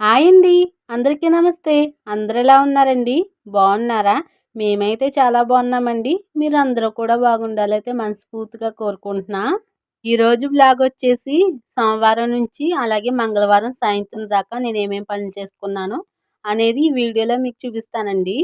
Hi అండి. అందరికీ నమస్తే. అందరు ఎలా ఉన్నారండి? బాగున్నారా? మేమైతే చాలా బాగున్నామండి. మీరు అందరూ కూడా బాగుండాలైతే మనస్ఫూర్తిగా కోరుకుంటున్నా. ఈరోజు బ్లాగ్ వచ్చేసి సోమవారం నుంచి అలాగే మంగళవారం సాయంత్రం దాకా నేను ఏమేమి పనులు చేసుకున్నాను అనేది ఈ వీడియోలో మీకు చూపిస్తానండి.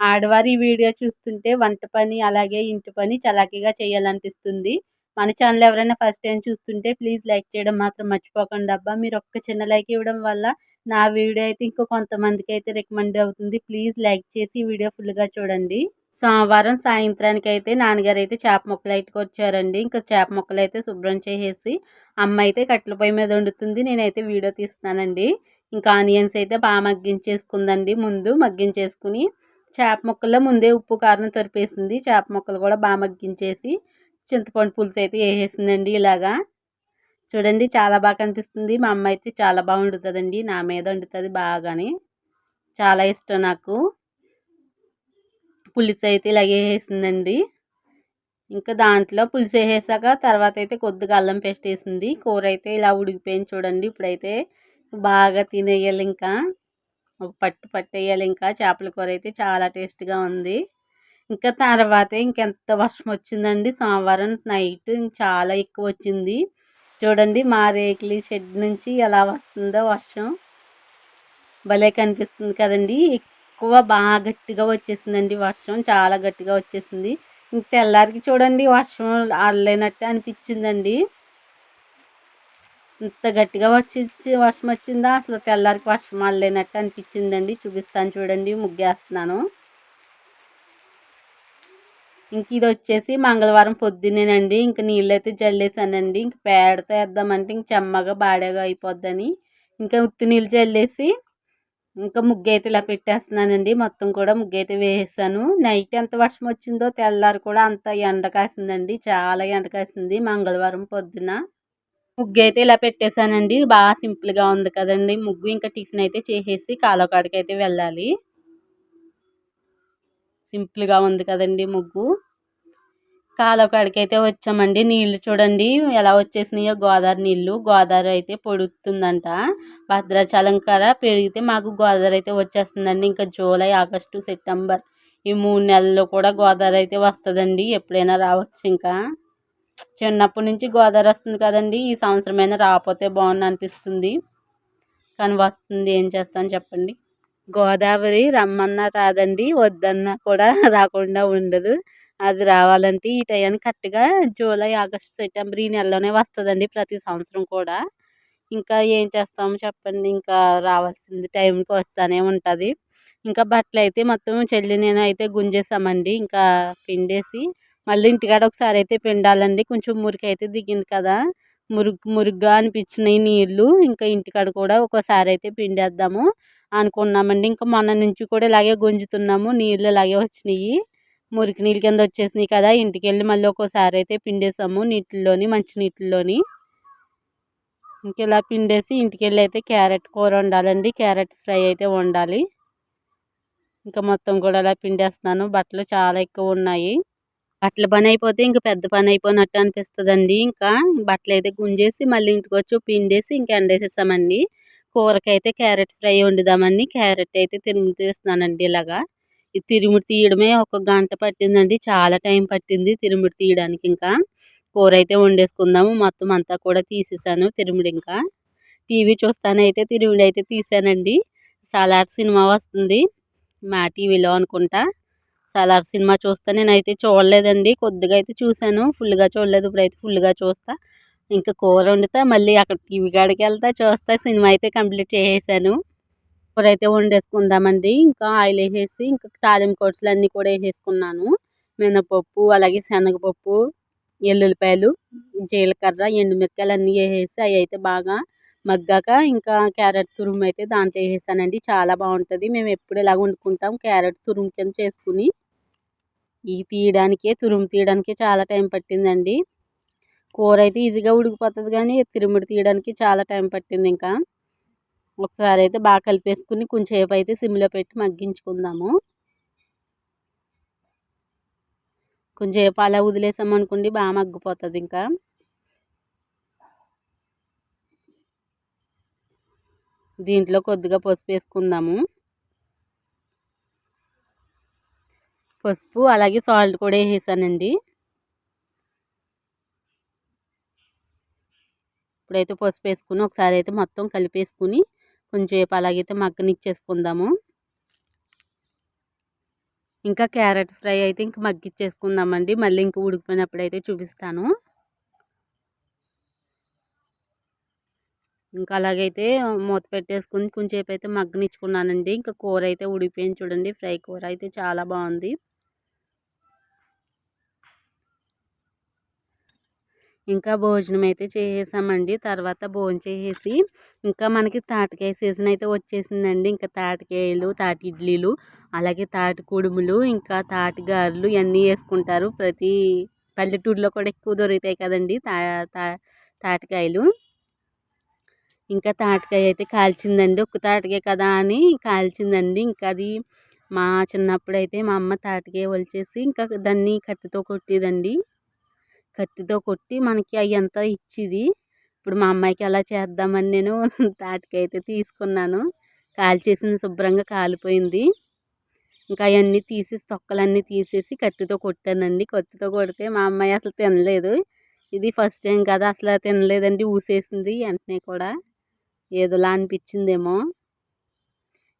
ఆడవారి వీడియో చూస్తుంటే వంట పని అలాగే ఇంటి పని చలాకీగా చేయాలనిపిస్తుంది. మన ఛానల్ ఎవరైనా ఫస్ట్ టైం చూస్తుంటే ప్లీజ్ లైక్ చేయడం మాత్రం మర్చిపోకండి అబ్బా. మీరు ఒక్క చిన్న లైక్ ఇవ్వడం వల్ల నా వీడియో అయితే ఇంకో కొంతమందికి అయితే రికమెండ్ అవుతుంది. ప్లీజ్ లైక్ చేసి వీడియో ఫుల్గా చూడండి. సోమవారం సాయంత్రానికి అయితే నాన్నగారు అయితే చేప ముక్కలు అయితే వచ్చారండి ఇంకా చేప ముక్కలు అయితే శుభ్రం చేసేసి అమ్మ అయితే కట్టెల పొయ్యి మీద వండుతుంది. నేనైతే వీడియో తీస్తున్నానండి. ఇంకా ఆనియన్స్ అయితే బాగా మగ్గించేసుకుందండి ముందు. మగ్గించేసుకుని చేప ముక్కల్లో ముందే ఉప్పు కారం తరిపేసింది. చేప ముక్కలు కూడా బాగా మగ్గించేసి చింతపండు పులుసు అయితే వేసేసిందండి ఇలాగా. చూడండి చాలా బాగా కనిపిస్తుంది. మా అమ్మ అయితే చాలా బాగా వండుతుందండి. నా మీద వండుతుంది బాగానే. చాలా ఇష్టం నాకు. పులుసు అయితే ఇలాగే వేసిందండి. ఇంకా దాంట్లో పులుసు వేసాక తర్వాత అయితే కొద్దిగా అల్లం పేస్ట్ వేసింది. కూర అయితే ఇలా ఉడికిపోయింది చూడండి. ఇప్పుడైతే బాగా తినేయాలి ఇంకా. పట్టు పట్టేయాలి ఇంకా. చేపల కూర అయితే చాలా టేస్ట్గా ఉంది. ఇంకా తర్వాత ఇంకెంత వర్షం వచ్చిందండి? సోమవారం నైట్ చాలా ఎక్కువ వచ్చింది. చూడండి మా రేకులి షెడ్ నుంచి ఎలా వస్తుందో వర్షం. భలే కనిపిస్తుంది కదండి. ఎక్కువ బాగా గట్టిగా వచ్చేసిందండి వర్షం. చాలా గట్టిగా వచ్చేసింది. ఇంక తెల్లారికి చూడండి వర్షం ఆడలేనట్టు అనిపించిందండి. ఇంత గట్టిగా వర్షించి వర్షం వచ్చిందా? అసలు తెల్లారికి వర్షం ఆడలేనట్టు అనిపించిందండి. చూపిస్తాను చూడండి ముగ్గేస్తున్నాను. ఇంక ఇది వచ్చేసి మంగళవారం పొద్దున్నేనండి. ఇంక నీళ్ళు అయితే జల్లేసానండి. ఇంక పేడతో వేద్దామంటే ఇంక చెమ్మగా బాడేగా అయిపోద్దని. ఇంకా ఉత్తి నీళ్ళు జల్లేసి ఇంకా ముగ్గు అయితే ఇలా పెట్టేస్తున్నానండి. మొత్తం కూడా ముగ్గు అయితే వేసాను నైట్ ఎంత వర్షం వచ్చిందో తెల్లారి కూడా అంత ఎండ కాసిందండి. చాలా ఎండ కాసింది మంగళవారం పొద్దున. ముగ్గు అయితే ఇలా పెట్టేశానండి బాగా సింపుల్గా ఉంది కదండి. ముగ్గు ఇంకా టిఫిన్ అయితే చేసేసి కాలకాడికి అయితే వెళ్ళాలి. సింపుల్గా ఉంది కదండి ముగ్గు. కాలువ కాడికైతే వచ్చామండి. నీళ్ళు చూడండి ఎలా వచ్చేసినాయో గోదావరి నీళ్ళు. గోదావరి అయితే పొడుతుందంట భద్రాచలం కర పెరిగితే మాకు గోదావరి అయితే వచ్చేస్తుందండి. ఇంకా జూలై ఆగస్టు సెప్టెంబర్ ఈ మూడు నెలల్లో కూడా గోదావరి అయితే వస్తుందండి. ఎప్పుడైనా రావచ్చు ఇంకా. చిన్నప్పటి నుంచి గోదావరి వస్తుంది కదండి. ఈ సంవత్సరమైనా రాకపోతే బాగుంది అనిపిస్తుంది. కానీ వస్తుంది ఏం చేస్తాను చెప్పండి. గోదావరి రమ్మన్నా రాదండి వద్దన్నా కూడా రాకుండా ఉండదు. అది రావాలంటే ఈ టైంకి కరెక్ట్గా జూలై ఆగస్ట్ సెప్టెంబర్ ఈ నెలలోనే వస్తుందండి ప్రతి సంవత్సరం కూడా. ఇంకా ఏం చేస్తాము చెప్పండి ఇంకా రావాల్సింది టైంకి వస్తూనే ఉంటుంది. ఇంకా బట్టలు అయితే మొత్తం చెల్లి నేను అయితే గుంజేసామండి ఇంకా పిండేసి మళ్ళీ ఇంటికాడ ఒకసారి అయితే పిండాలండి. కొంచెం మురికి అయితే దిగింది కదా మురుగు మురుగ్గా అనిపించినాయి నీళ్ళు. ఇంకా ఇంటికాడ కూడా ఒకసారి అయితే పిండేద్దాము. అనుకున్నామండి. ఇంకా మొన్న నుంచి కూడా ఇలాగే గుంజుతున్నాము. నీళ్ళు ఇలాగే వచ్చినాయి. మురికి నీళ్ళ కింద వచ్చేసినాయి కదా. ఇంటికి వెళ్ళి మళ్ళీ ఒక్కోసారి అయితే పిండేసాము. నీటిల్లోని మంచి నీటిల్లోని ఇంకా ఇలా పిండేసి ఇంటికి వెళ్ళి అయితే క్యారెట్ కూర వండాలండి. క్యారెట్ ఫ్రై అయితే వండాలి. ఇంకా మొత్తం కూడా అలా పిండేస్తున్నాను. బట్టలు చాలా ఎక్కువ ఉన్నాయి. బట్టల పని అయిపోతే ఇంకా పెద్ద పని అయిపోయినట్టు అనిపిస్తుందండి. ఇంకా బట్టలు అయితే గుంజేసి మళ్ళీ ఇంటికి వచ్చి పిండేసి ఇంకా ఎండేసేసామండి. కూరకైతే క్యారెట్ ఫ్రై వండుదామని క్యారెట్ అయితే తిరుము తీస్తున్నానండి ఇలాగా. ఈ తిరుముడు తీయడమే ఒక గంట పట్టిందండి చాలా టైం పట్టింది తిరుముడు తీయడానికి ఇంకా. కూర అయితే వండేసుకుందాము మొత్తం అంతా కూడా తీసేసాను తిరుముడు ఇంకా. టీవీ చూస్తానైతే తిరుముడు అయితే తీసానండి. సలార్ సినిమా వస్తుంది మా టీవీలో అనుకుంటా. సలార్ సినిమా చూస్తా నేనైతే చూడలేదండి కొద్దిగా అయితే చూశాను ఫుల్గా చూడలేదు ఇప్పుడైతే ఫుల్గా చూస్తా. ఇంకా కూర వండుతా మళ్ళీ అక్కడ టీవీ కాడికి వెళ్తా చూస్తా సినిమా అయితే కంప్లీట్ చేసేసాను. కూర అయితే వండేసుకుందామండి. ఇంకా ఆయిల్ వేసేసి ఇంకా తాలింపు కోర్సులు అన్నీ కూడా వేసేసుకున్నాను. మినపప్పు అలాగే శనగపప్పు ఎల్లుల్లిపాయలు జీలకర్ర ఎండుమిరకాయలు అన్నీ వేసేసి అవి అయితే బాగా మగ్గాక ఇంకా క్యారెట్ తురుము అయితే దాంట్లో వేసేసానండి. చాలా బాగుంటుంది. మేము ఎప్పుడు ఇలా వండుకుంటాం క్యారెట్ తురుము కింద చేసుకుని ఇవి తీయడానికే తురుము తీయడానికే చాలా టైం పట్టిందండి. కూర అయితే ఈజీగా ఉడికిపోతుంది కానీ తిరుమిడి తీయడానికి చాలా టైం పట్టింది ఇంకా. ఒకసారి అయితే బాగా కలిపేసుకుని కొంచెంసేపు అయితే సిమ్లో పెట్టి మగ్గించుకుందాము. కొంచెంసేపు అలా వదిలేసామనుకోండి బాగా మగ్గిపోతుంది ఇంకా. దీంట్లో కొద్దిగా పసుపు వేసుకుందాము. పసుపు అలాగే సాల్ట్ కూడా వేసానండి ఇప్పుడైతే పసుపు వేసుకుని ఒకసారి అయితే మొత్తం కలిపేసుకుని కొంచెంసేపు అలాగైతే మగ్గనిచ్చేసుకుందాము. ఇంకా క్యారెట్ ఫ్రై అయితే ఇంక మగ్గిచ్చేసుకుందామండి. మళ్ళీ ఇంక ఉడికిపోయినప్పుడు అయితే చూపిస్తాను. ఇంకా అలాగైతే మూత పెట్టేసుకుని కొంచెంసేపు అయితే మగ్గనిచ్చుకున్నానండి. ఇంకా కూర అయితే ఉడిపోయింది చూడండి. ఫ్రై కూర అయితే చాలా బాగుంది. ఇంకా భోజనం అయితే చేసేసామండి. తర్వాత భోజనం చేసేసి ఇంకా మనకి తాటికాయ సీజన్ అయితే వచ్చేసిందండి. ఇంకా తాటికాయలు తాటి ఇడ్లీలు అలాగే తాటి కుడుములు ఇంకా తాటి గారెలు ఇవన్నీ వేసుకుంటారు. ప్రతి పల్లెటూరులో కూడా ఎక్కువ దొరుకుతాయి కదండి తా తాటికాయలు. ఇంకా తాటికాయ అయితే కాల్చిందండి. ఒక్క తాటికాయ కదా అని కాల్చిందండి. ఇంకా అది మా చిన్నప్పుడు అయితే మా అమ్మ తాటికాయ వలిచేసి ఇంకా దాన్ని కత్తితో కొట్టేదండి. కత్తితో కొట్టి మనకి అవి అంతా ఇచ్చేది. ఇప్పుడు మా అమ్మాయికి అలా చేద్దామని నేను తాటికైతే అయితే తీసుకున్నాను. కాల్చేసింది శుభ్రంగా కాలిపోయింది. ఇంకా అవన్నీ తీసేసి తొక్కలన్నీ తీసేసి కత్తితో కొట్టానండి. కత్తితో కొడితే మా అమ్మాయి అసలు తినలేదు. ఇది ఫస్ట్ టైం కదా అసలు తినలేదండి ఊసేసింది వెంటనే కూడా. ఏదోలా అనిపించిందేమో.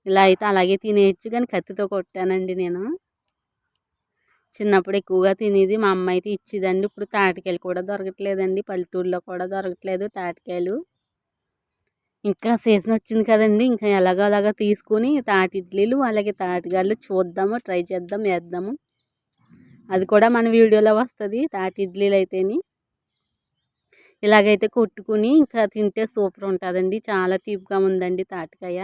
ఇలా అయితే అలాగే తినేయచ్చు కానీ కత్తితో కొట్టానండి నేను. చిన్నప్పుడు ఎక్కువగా తినేది మా అమ్మ అయితే ఇచ్చేదండి. ఇప్పుడు తాటికాయలు కూడా దొరకట్లేదండి. పల్లెటూరులో కూడా దొరకట్లేదు తాటికాయలు. ఇంకా సీజన్ వచ్చింది కదండి. ఇంకా ఎలాగో అలాగా తీసుకుని తాటి ఇడ్లీలు అలాగే తాటిగాళ్ళు చూద్దాము ట్రై చేద్దాం వేద్దాము. అది కూడా మన వీడియోలో వస్తుంది తాటి ఇడ్లీలు అయితేని. ఇలాగైతే కొట్టుకుని ఇంకా తింటే సూపర్ ఉంటుందండి. చాలా తీపిగా ఉందండి తాటికాయ.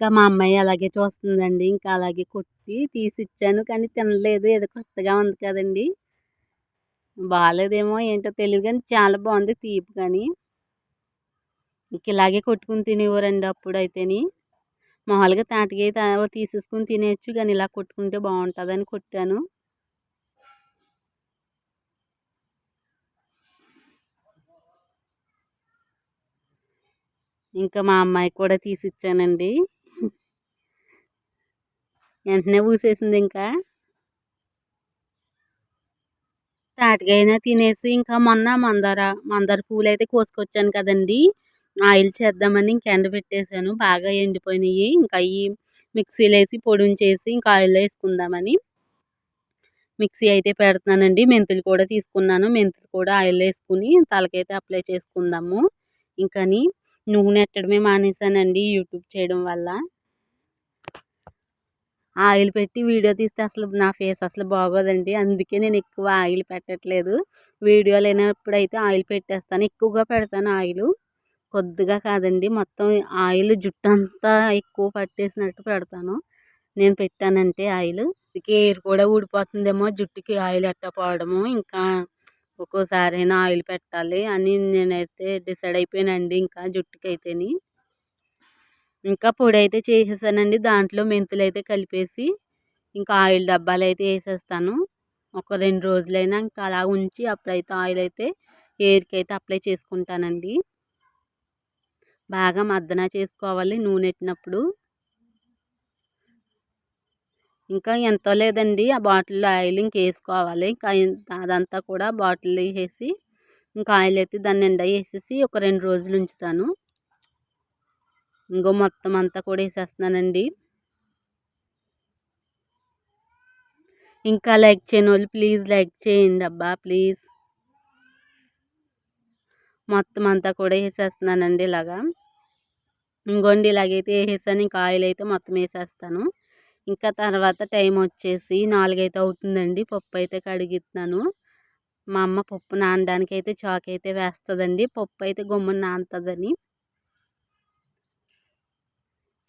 ఇంకా మా అమ్మాయి అలాగే చూస్తుందండి. ఇంకా అలాగే కొట్టి తీసి ఇచ్చాను కానీ తినలేదు. ఏదో కొత్తగా ఉంది కదండి. బాగాలేదేమో ఏంటో తెలియదు కానీ చాలా బాగుంది తీపి కానీ. ఇంక ఇలాగే కొట్టుకుని తినేవారండి అప్పుడు అయితేని మామూలుగా తాటికాయ తీసేసుకుని తినేయచ్చు కానీ ఇలా కొట్టుకుంటే బాగుంటుందని కొట్టాను. ఇంకా మా అమ్మాయికి కూడా తీసిచ్చానండి. వెంటనే ఊసేసింది ఇంకా. తాటికైనా తినేసి ఇంకా మొన్న మందార మందార పూలు అయితే కోసుకొచ్చాను కదండి. ఆయిల్ చేద్దామని ఇంక ఎండ పెట్టేశాను. బాగా ఎండిపోయినాయి. ఇంకా అవి మిక్సీలో వేసి పొడిని చేసి ఇంకా ఆయిల్లో వేసుకుందామని మిక్సీ అయితే పెడుతున్నానండి. మెంతులు కూడా తీసుకున్నాను. మెంతులు కూడా ఆయిల్ వేసుకుని తలకైతే అప్లై చేసుకుందాము. ఇంకని నూనె ఎట్టడమే మానేశానండి యూట్యూబ్ చేయడం వల్ల. ఆయిల్ పెట్టి వీడియో తీస్తే అసలు నా ఫేస్ అసలు బాగోదండి. అందుకే నేను ఎక్కువ ఆయిల్ పెట్టట్లేదు. వీడియో లేనప్పుడైతే ఆయిల్ పెట్టేస్తాను. ఎక్కువగా పెడతాను ఆయిల్. కొద్దిగా కాదండి. మొత్తం ఆయిల్ జుట్టు అంతా ఎక్కువ పట్టేసినట్టు పెడతాను. నేను పెట్టానంటే ఆయిల్. కేర్ కూడా ఊడిపోతుందేమో. జుట్టుకి ఆయిల్ ఎట్టపోవడము. ఇంకా ఒక్కోసారైనా ఆయిల్ పెట్టాలి అని నేనైతే డిసైడ్ అయిపోయానండి. ఇంకా జుట్టుకి అయితేని ఇంకా పొడి అయితే చేసేసానండి. దాంట్లో మెంతులు అయితే కలిపేసి ఇంకా ఆయిల్ డబ్బాలు అయితే వేసేస్తాను. ఒక రెండు రోజులైనా ఇంకా అలా ఉంచి అప్పుడైతే ఆయిల్ అయితే హెయిర్కి అయితే అప్లై చేసుకుంటానండి. బాగా మద్దన చేసుకోవాలి నూనె ఎట్టినప్పుడు ఇంకా ఎంతో లేదండి ఆ బాటిల్లో ఆయిల్ ఇంక వేసుకోవాలి. ఇంకా అదంతా కూడా బాటిల్ వేసి ఇంకా ఆయిల్ అయితే దాన్ని నిండా వేసేసి ఒక రెండు రోజులు ఉంచుతాను. ఇంకో మొత్తం అంతా కూడా వేసేస్తున్నానండి. ఇంకా లైక్ చేయని వాళ్ళు ప్లీజ్ లైక్ చేయండి అబ్బా ప్లీజ్. మొత్తం అంతా కూడా వేసేస్తున్నానండి ఇలాగా. ఇంకోండి ఇలాగైతే వేసేసాను ఇంకా ఆయిల్ అయితే మొత్తం వేసేస్తాను. ఇంకా తర్వాత టైం వచ్చేసి నాలుగైతే అవుతుందండి పప్పు అయితే కడిగిస్తున్నాను. మా అమ్మ పప్పు నానడానికి అయితే చాక్ అయితే వేస్తుందండి పప్పు అయితే గుమ్మని నానుతుందని.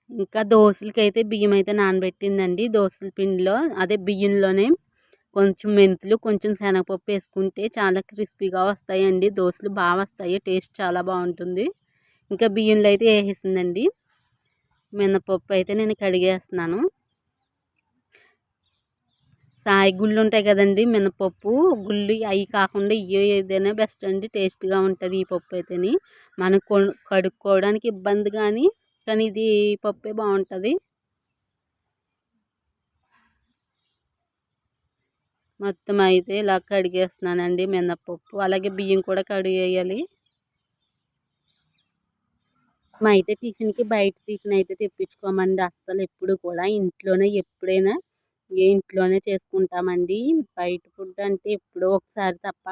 ఇంకా దోశలకి అయితే బియ్యం అయితే నానబెట్టిందండి. దోశల పిండిలో అదే బియ్యంలోనే కొంచెం మెంతులు కొంచెం శనగపప్పు వేసుకుంటే చాలా క్రిస్పీగా వస్తాయండి. దోశలు బాగా వస్తాయి టేస్ట్ చాలా బాగుంటుంది. ఇంకా బియ్యంలో అయితే వేసేసిందండి. మినపప్పు అయితే నేను కడిగేస్తున్నాను. సాయి గుళ్ళు ఉంటాయి కదండి మినపప్పు గుళ్ళు అవి కాకుండా ఇవి ఏదైనా బెస్ట్ అండి. టేస్ట్గా ఉంటుంది ఈ పప్పు అయితేని. మనకు కడుక్కోవడానికి ఇబ్బంది కానీ కానీ ఇది పప్పే బాగుంటుంది. మొత్తం అయితే ఇలా కడిగేస్తున్నానండి మినప్పప్పు. అలాగే బియ్యం కూడా కడిగేయాలి. మా అయితే టిఫిన్కి బయట టిఫిన్ అయితే తెప్పించుకోమండి. అస్సలు ఎప్పుడు కూడా ఇంట్లోనే ఎప్పుడైనా ఏ ఇంట్లోనే చేసుకుంటామండి. బయట ఫుడ్ అంటే ఎప్పుడో ఒకసారి తప్ప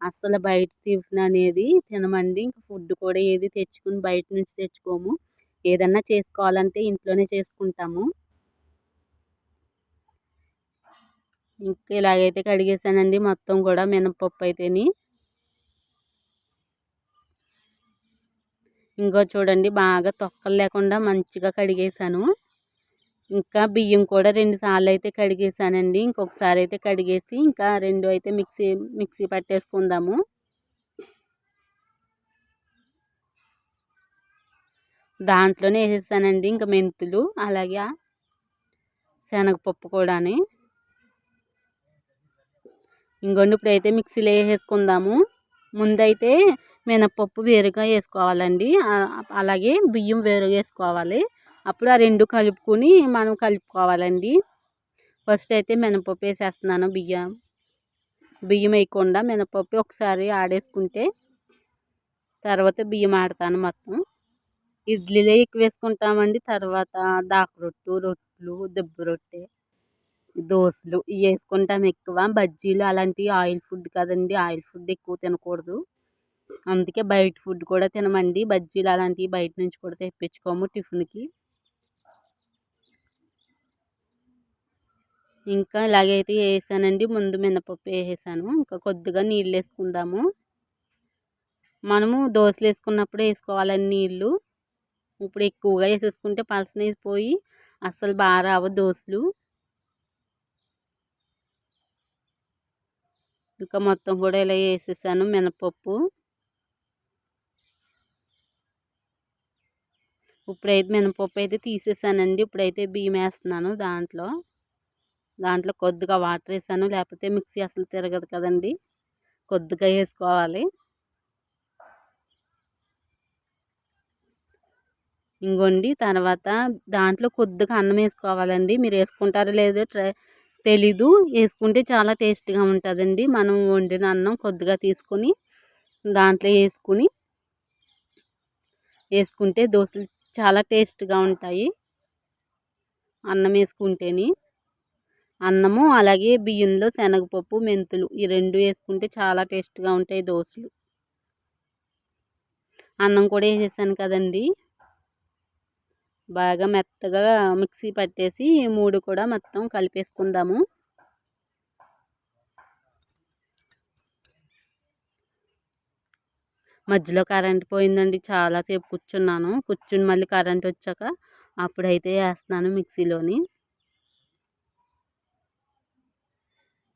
అస్సలు బయట టిఫిన్ అనేది తినమండి. ఇంకా ఫుడ్ కూడా ఏది తెచ్చుకుని బయట నుంచి తెచ్చుకోము. ఏదన్నా చేసుకోవాలంటే ఇంట్లోనే చేసుకుంటాము. ఇంకా ఇలాగైతే కడిగేసానండి మొత్తం కూడా మినపప్పు అయితేని. ఇంకో చూడండి బాగా తొక్కలు లేకుండా మంచిగా కడిగేసాను. ఇంకా బియ్యం కూడా రెండు సార్లు అయితే కడిగేసానండి. ఇంకొకసారి అయితే కడిగేసి ఇంకా రెండు అయితే మిక్సీ మిక్సీ పట్టేసుకుందాము. దాంట్లోనే వేసేసానండి ఇంకా మెంతులు అలాగే శనగపప్పు కూడాని. ఇంకొండి ఇప్పుడైతే మిక్సీలో వేసేసుకుందాము ముందైతే మినప్పప్పు వేరుగా వేసుకోవాలండి. అలాగే బియ్యం వేరుగా వేసుకోవాలి. అప్పుడు ఆ రెండు కలుపుకొని మనం కలుపుకోవాలండి. ఫస్ట్ అయితే మినపప్పు వేసేస్తున్నాను బియ్యం. బియ్యం వేయకుండా మినపప్పు ఒకసారి ఆడేసుకుంటే తర్వాత బియ్యం ఆడతాను మొత్తం. ఇడ్లీలే ఎక్కువ వేసుకుంటామండి. తర్వాత దాకరొట్టు రొట్టెలు దెబ్బ రొట్టె దోశలు ఇవి వేసుకుంటాం ఎక్కువ. బజ్జీలు అలాంటివి ఆయిల్ ఫుడ్ కదండి ఆయిల్ ఫుడ్ ఎక్కువ తినకూడదు. అందుకే బయట ఫుడ్ కూడా తినమండి. బజ్జీలు అలాంటివి బయట నుంచి కూడా తెప్పించుకోము టిఫిన్కి. ఇంకా ఇలాగైతే వేసానండి. ముందు మినపప్పు వేసేసాను. ఇంకా కొద్దిగా నీళ్ళు వేసుకుందాము. మనము దోశలు వేసుకున్నప్పుడు వేసుకోవాలని నీళ్ళు. ఇప్పుడు ఎక్కువగా వేసేసుకుంటే పలసన పోయి అస్సలు బాగా రావు దోశలు. ఇంకా మొత్తం కూడా ఇలా వేసేసాను మినపప్పు. ఇప్పుడైతే మినపప్పు అయితే తీసేసానండి. ఇప్పుడైతే బియ్యం వేస్తున్నాను దాంట్లో. దాంట్లో కొద్దిగా వాటర్ వేసాను. లేకపోతే మిక్సీ అసలు తిరగదు కదండి. కొద్దిగా వేసుకోవాలి. ఇంకొండి తర్వాత దాంట్లో కొద్దిగా అన్నం వేసుకోవాలండి. మీరు వేసుకుంటారో లేదో ట్రై తెలీదు. వేసుకుంటే చాలా టేస్ట్గా ఉంటుందండి. మనం వండిన అన్నం కొద్దిగా తీసుకొని దాంట్లో వేసుకుని వేసుకుంటే దోశలు చాలా టేస్ట్గా ఉంటాయి. అన్నం వేసుకుంటేని. అన్నము అలాగే బియ్యంలో శనగపప్పు మెంతులు ఈ రెండు వేసుకుంటే చాలా టేస్ట్గా ఉంటాయి దోశలు. అన్నం కూడా వేసేసాను కదండి. బాగా మెత్తగా మిక్సీ పట్టేసి మూడు కూడా మొత్తం కలిపేసుకుందాము. మధ్యలో కరెంట్ పోయిందండి చాలాసేపు కూర్చున్నాను. కూర్చుని మళ్ళీ కరెంట్ వచ్చాక అప్పుడైతే వేస్తున్నాను మిక్సీలోని.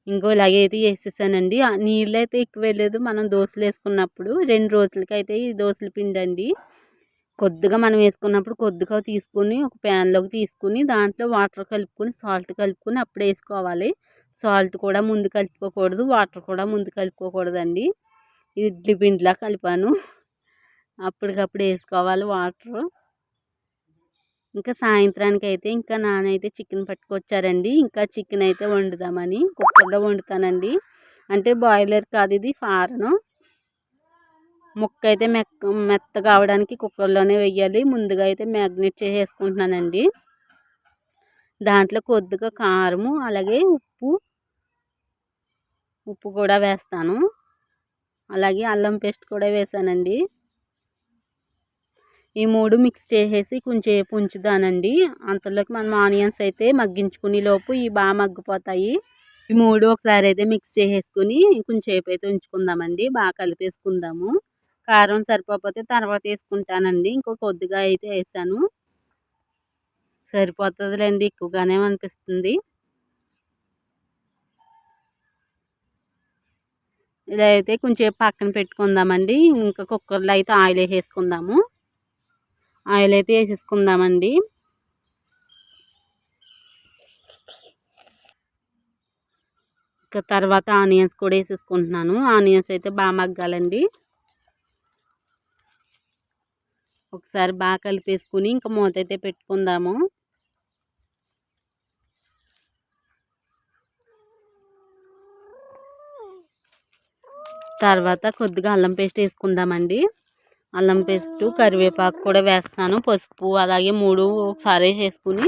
ఇంకో ఇలాగే అయితే వేసేసానండి. నీళ్ళు అయితే ఎక్కువ వెళ్ళలేదు మనం దోశలు వేసుకున్నప్పుడు రెండు రోజులకి అయితే ఈ దోశల పిండి అండి కొద్దిగా మనం వేసుకున్నప్పుడు కొద్దిగా తీసుకుని ఒక ప్యాన్లోకి తీసుకుని దాంట్లో వాటర్ కలుపుకొని సాల్ట్ కలుపుకొని అప్పుడు వేసుకోవాలి. సాల్ట్ కూడా ముందు కలుపుకోకూడదు వాటర్ కూడా ముందు కలుపుకోకూడదండి. ఇడ్లీ పిండిలా కలిపాను. అప్పటికప్పుడు వేసుకోవాలి వాటర్ ఇంకా సాయంత్రానికి అయితే ఇంకా నానైతే చికెన్ పట్టుకొచ్చారండి. ఇంకా చికెన్ అయితే వండుదామని కుక్కర్లో వండుతానండి. అంటే బాయిలర్ కాదు ఇది ఫారను ముక్క అయితే మెక్క మెత్తగా అవడానికి కుక్కర్లోనే వెయ్యాలి. ముందుగా అయితే మ్యాగ్నేట్ చేసేసుకుంటున్నానండి. దాంట్లో కొద్దిగా కారము అలాగే ఉప్పు ఉప్పు కూడా వేస్తాను. అలాగే అల్లం పేస్ట్ కూడా వేసానండి. ఈ మూడు మిక్స్ చేసేసి కొంచెం ఉంచుదానండి అంతలోకి మనం ఆనియన్స్ అయితే మగ్గించుకుని లోపు ఇవి బాగా మగ్గిపోతాయి. ఈ మూడు ఒకసారి అయితే మిక్స్ చేసేసుకుని కొంచెంసేపు అయితే ఉంచుకుందామండి. బాగా కలిపేసుకుందాము. కారం సరిపోతే తర్వాత వేసుకుంటానండి. ఇంకో కొద్దిగా అయితే వేసాను. సరిపోతుందిలేండి ఎక్కువగానే అనిపిస్తుంది. ఇదైతే కొంచెం పక్కన పెట్టుకుందామండి. ఇంకా కుక్కర్లో అయితే ఆయిల్ వేసేసుకుందాము. ఆయిల్ అయితే వేసేసుకుందామండి. ఇంకా తర్వాత ఆనియన్స్ కూడా వేసేసుకుంటున్నాను. ఆనియన్స్ అయితే బాగా మగ్గాలండి. ఒకసారి బాగా కలిపేసుకుని ఇంకా మూత అయితే పెట్టుకుందాము. తర్వాత కొద్దిగా అల్లం పేస్ట్ వేసుకుందామండి. అల్లం పేస్టు కరివేపాకు కూడా వేస్తాను. పసుపు అలాగే మూడు ఒకసారి వేసుకుని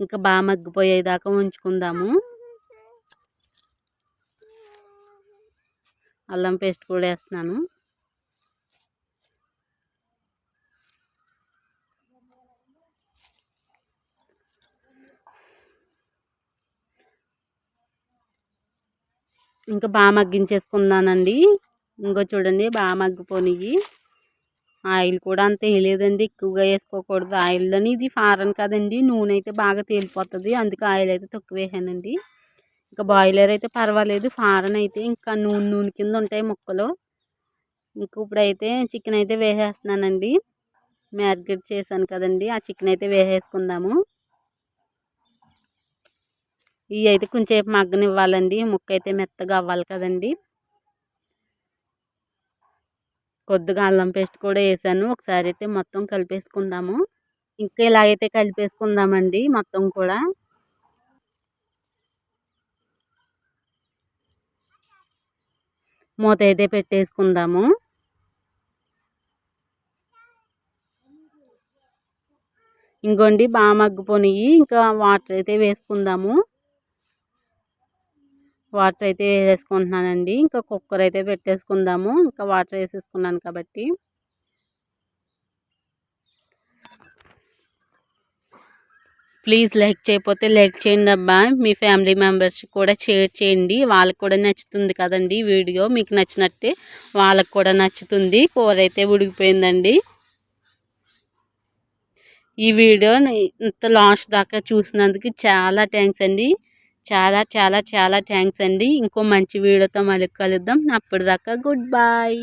ఇంకా బాగా మగ్గిపోయేదాకా ఉంచుకుందాము. అల్లం పేస్ట్ కూడా వేస్తున్నాను. ఇంకా బాగా మగ్గించేసుకున్నానండి ఇంకో చూడండి బాగా మగ్గిపోనివి ఆయిల్ కూడా అంత వేయలేదండి ఎక్కువగా వేసుకోకూడదు. ఆయిల్లోని ఇది ఫారన్ కదండి నూనె అయితే బాగా తేలిపోతుంది. అందుకే ఆయిల్ అయితే తక్కువ వేసానండి. ఇంకా బాయిలర్ అయితే పర్వాలేదు ఫారన్ అయితే ఇంకా నూనె నూనె కింద ఉంటాయి ముక్కలు. ఇంకా ఇప్పుడైతే చికెన్ అయితే వేసేస్తున్నానండి. మ్యారిగేట్ చేశాను కదండి ఆ చికెన్ అయితే వేసేసుకుందాము. ఇవి అయితే కొంచెం మగ్గనివ్వాలండి. ముక్క అయితే మెత్తగా అవ్వాలి కదండి. కొద్దిగా అల్లం పేస్ట్ కూడా వేసాను. ఒకసారి అయితే మొత్తం కలిపేసుకుందాము. ఇంకా ఇలాగైతే కలిపేసుకుందామండి మొత్తం కూడా. మూత అయితే పెట్టేసుకుందాము. ఇంకోండి బాగా మగ్గిపోయినాయి ఇంకా వాటర్ అయితే వేసుకుందాము. వాటర్ అయితే వేసేసుకుంటున్నానండి. ఇంకా కుక్కర్ అయితే పెట్టేసుకుందాము. ఇంకా వాటర్ వేసేసుకున్నాను కాబట్టి. ప్లీజ్ లైక్ చేయకపోతే లైక్ చేయండి అబ్బా. మీ ఫ్యామిలీ మెంబర్స్ కూడా షేర్ చేయండి. వాళ్ళకి కూడా నచ్చుతుంది కదండి వీడియో. మీకు నచ్చినట్టే వాళ్ళకి కూడా నచ్చుతుంది. కూర అయితే ఉడికిపోయిందండి. ఈ వీడియో ఇంత లాస్ట్ దాకా చూసినందుకు చాలా థ్యాంక్స్ అండి. చాలా చాలా చాలా థ్యాంక్స్ అండి. ఇంకో మంచి వీడియోతో మళ్ళీ కలుద్దాం. అప్పటిదాకా గుడ్ బాయ్